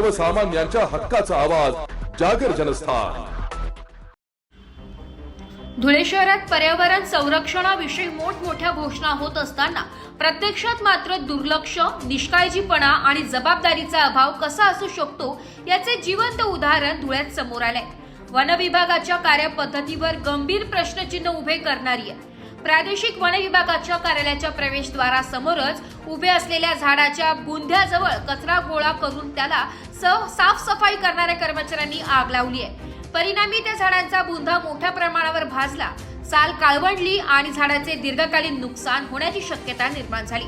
सर्वसामान्यांच्या हक्काचा आवाज जागर जनस्थान. धुळे शहरात पर्यावरण संरक्षणाविषयी मोठमोठ्या घोषणा होत असताना प्रत्यक्षात मात्र दुर्लक्ष निष्काळजीपणा आणि जबाबदारीचा अभाव कसा असू शकतो याचे जिवंत उदाहरण धुळ्यात समोर आलंय. वन विभागाच्या कार्यपद्धतीवर गंभीर प्रश्नचिन्ह उभे करणारी आहे. प्रादेशिक वन विभागाच्या कार्यालयाच्या प्रवेशद्वारासमोरच उभे असलेल्या झाडाच्या बुंध्याजवळ कचरा गोळा करून त्याला स- साफसफाई करणाऱ्या कर्मचाऱ्यांनी आग लावली आहे. परिणामी त्या झाडांचा बुंधा मोठ्या प्रमाणावर भाजला. साल काळवंडली आणि झाडाचे दीर्घकालीन नुकसान होण्याची शक्यता निर्माण झाली.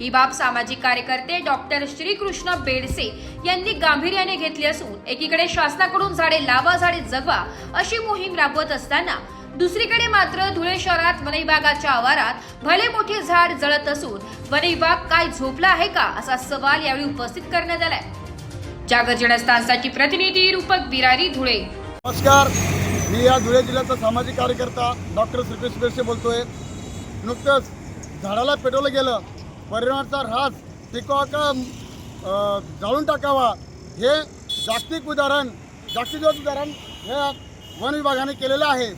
ही बाब सामाजिक कार्यकर्ते डॉक्टर श्रीकृष्ण बेडसे यांनी गांभीर्याने घेतली असून एकीकडे शासनाकडून झाडे लावा झाडे जगवा अशी मोहीम राबवत असताना दुसरीकडे मात्र धुळे शहरात वनविभागाच्या आवारात भले मोठे झाड जळत असून वनविभाग काय झोपला आहे का असा सवाल यावेळी उपस्थित करण्यात आलाय. जागर जनस्थानसाठी प्रतिनिधी रूपक बिरारी धुळे. नमस्कार. मी या धुळे जिल्ह्याचा सामाजिक कार्यकर्ता डॉक्टर श्रीकृष्ण बेरसे बोलतोय. नुकतंच झाडाला पेटवलं गेलं. पर्यावरणाचा ऱ्हास टिकवा का जाळून टाकावा हे जागतिक उदाहरण जागतिक उदाहरण हे वन विभागाने केलेलं आहे.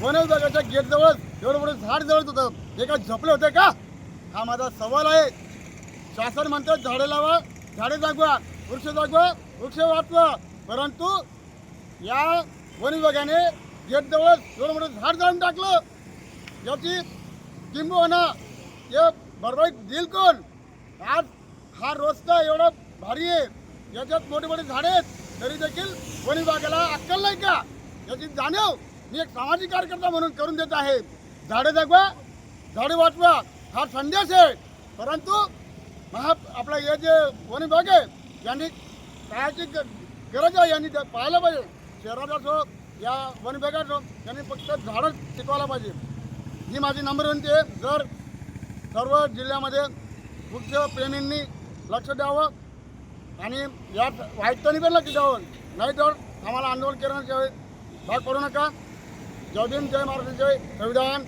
वन विभागाच्या गेटजवळ एवढं मोठं झाड जवळ होतं हे काय झपले होते का? हा माझा सवाल आहे. शासन म्हणतं झाडे लावा झाडे जागवा वृक्ष जागवा वृक्ष वाचवा. परंतु या वन विभागाने गेटजवळ एवढं मोठं झाड जाळून टाकलं. याची किंबहुना हे भरपाई देईल कोण? आज हा रस्ता एवढा भारी आहे. याच्यात मोठे मोठे झाडे आहेत. तरी देखील वन विभागाला अक्कल नाही का? याची जाणीव मी एक सामाजिक कार्यकर्ता म्हणून करून देत आहे. झाडे जगवा झाडे वाचवा हा संदेश आहे. परंतु महा आपला हे जे वन विभाग आहे यांनी काळाची गरज आहे यांनी पाहायला पाहिजे. शहरात असो या वन विभागात असो यांनी फक्त झाडं टिकवायला पाहिजे. ही माझी नंबर विनंती आहे. जर सर्व जिल्ह्यामध्ये वृक्षप्रेमींनी लक्ष द्यावं आणि यात वाईट पण लक्ष द्यावं. नाही तर आम्हाला आंदोलन करण्याच्या भाग पडू नका. જય ભીમ જય મારુતિ જય રવિદાન